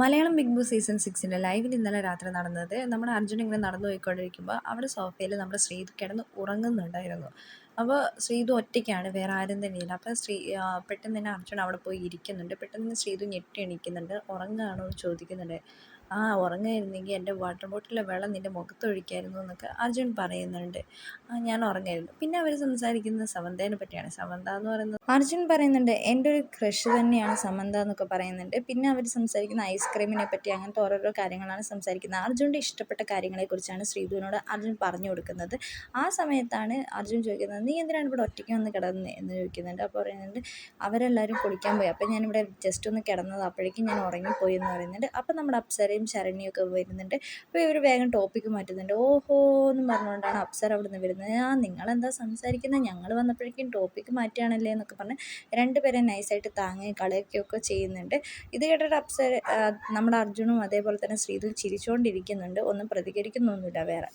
Malayalam big Boss season സിക്സിന്റെ ലൈവിൽ ഇന്നലെ രാത്രി നടന്നത് നമ്മുടെ അർജുൻ ഇങ്ങനെ നടന്നു പോയിക്കൊണ്ടിരിക്കുമ്പോൾ അവിടെ സോഫയിൽ നമ്മുടെ ശ്രീതു കിടന്ന് ഉറങ്ങുന്നുണ്ടായിരുന്നു. അപ്പോൾ ശ്രീതു ഒറ്റയ്ക്കാണ് വേറെ ആരും തന്നെ ഇല്ല അപ്പോൾ ശ്രീ പെട്ടെന്ന് തന്നെ അർജുൻ അവിടെ പോയി ഇരിക്കുന്നുണ്ട്. പെട്ടെന്ന് തന്നെ ശ്രീതു ഞെട്ടി എണീക്കുന്നുണ്ട്. എന്ന് ചോദിക്കുന്നുണ്ട്. ആ ഉറങ്ങായിരുന്നെങ്കിൽ എന്റെ വാട്ടർ ബോട്ടിലെ വെള്ളം നിന്റെ മുഖത്തൊഴിക്കായിരുന്നു എന്നൊക്കെ അർജുൻ പറയുന്നുണ്ട്. ആ ഞാൻ ഉറങ്ങായിരുന്നു. പിന്നെ അവർ സംസാരിക്കുന്നത് സമന്തേനെ പറ്റിയാണ്. സമന്ത എന്ന് പറയുന്നത് അർജുൻ പറയുന്നുണ്ട് എന്റെ ഒരു ക്രഷ് തന്നെയാണ് സമന്ത എന്നൊക്കെ പറയുന്നുണ്ട്. പിന്നെ അവർ സംസാരിക്കുന്ന ഐസ്ക്രീമിനെ പറ്റി അങ്ങനത്തെ ഓരോരോ കാര്യങ്ങളാണ് സംസാരിക്കുന്നത്. അർജുന്റെ ഇഷ്ടപ്പെട്ട കാര്യങ്ങളെക്കുറിച്ചാണ് ശ്രീധുവിനോട് അർജുൻ പറഞ്ഞു കൊടുക്കുന്നത്. ആ സമയത്താണ് അർജുൻ ചോദിക്കുന്നത് നീ എന്തിനാണ് ഇവിടെ ഒറ്റയ്ക്ക് വന്ന് കിടന്നത് എന്ന് ചോദിക്കുന്നുണ്ട്. അപ്പോൾ പറയുന്നുണ്ട് അവരെല്ലാവരും കുളിക്കാൻ പോയി. അപ്പോൾ ഞാനിവിടെ ജസ്റ്റ് ഒന്ന് കിടന്നത് അപ്പോഴേക്കും ഞാൻ ഉറങ്ങിപ്പോയി എന്ന് പറയുന്നുണ്ട്. അപ്പോൾ നമ്മുടെ അപ്സരയും ശരണ്യും ഒക്കെ വരുന്നുണ്ട്. അപ്പോൾ ഇവർ വേഗം ടോപ്പിക്ക് മാറ്റുന്നുണ്ട്. ഓഹോ എന്ന് പറഞ്ഞുകൊണ്ടാണ് അപ്സര അവിടെ നിന്ന് വരുന്നത്. ആ നിങ്ങളെന്താ സംസാരിക്കുന്നത് ഞങ്ങൾ വന്നപ്പോഴേക്കും ടോപ്പിക്ക് മാറ്റുകയാണല്ലേ എന്നൊക്കെ പറഞ്ഞ് രണ്ടുപേരെ നൈസായിട്ട് താങ്ങി കളയൊക്കെ ചെയ്യുന്നുണ്ട്. ഇത് കേട്ടിട്ട് അപ്സര നമ്മുടെ അർജുനും അതേപോലെ തന്നെ ശ്രീതു ചിരിച്ചുകൊണ്ടിരിക്കുന്നുണ്ട് ഒന്നും പ്രതികരിക്കുന്നൊന്നുമില്ല വേറെ.